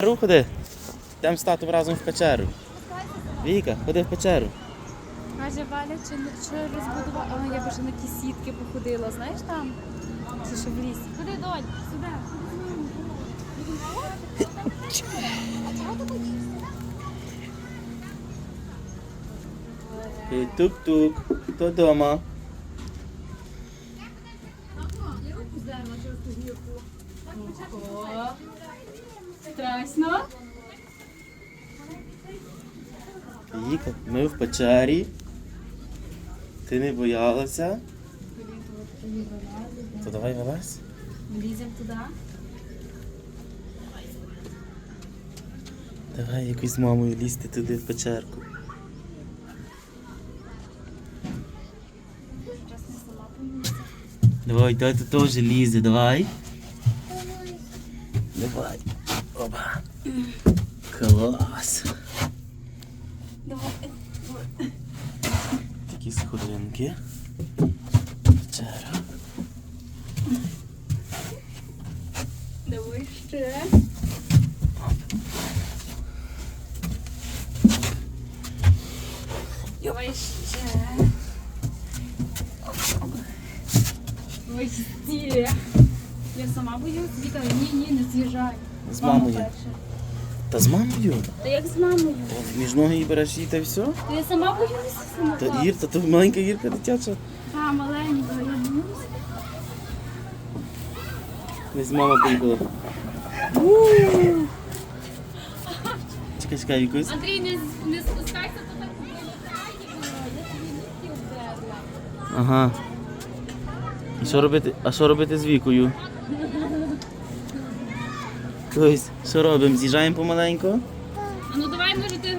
печеру ходи. Йдемо з татом разом в печеру. Віка, ходи в печеру. Каже Валя, чи, чи розбудувала. А, я ще на ті сітки походила, знаєш там? Чи що в лісі. Ходи, донь, сюди. Ей, Тук-тук. Хто вдома? Страшно? Віка, ми в печері. Ти не боялася? То давай вилазь. Ліземо туди. Давай якось з мамою лізти туди в печерку. Давай, тато теж лізе, давай. Давай. Опа. Клас. Давай. Такі сходинки. Печера. Давай ще. Давай ще. Ой, стілі. Я сама боюсь, Віка, ні, ні, не з'їжджай. З мамою. перша. Та з мамою? Та як з мамою? Між ноги її береш її та все? Та я сама боюся сама. Та Ір, та то маленька Ірка дитяча. Та маленька, я боюсь. Десь мама поїхала. Чекай, чекай, якусь. Андрій, не, не спускайся, то так не. Я тобі обдерла. Ага. І що робити? А що робити з вікою? Тобто, що робимо? З'їжджаємо помаленьку? А ну давай, може, ти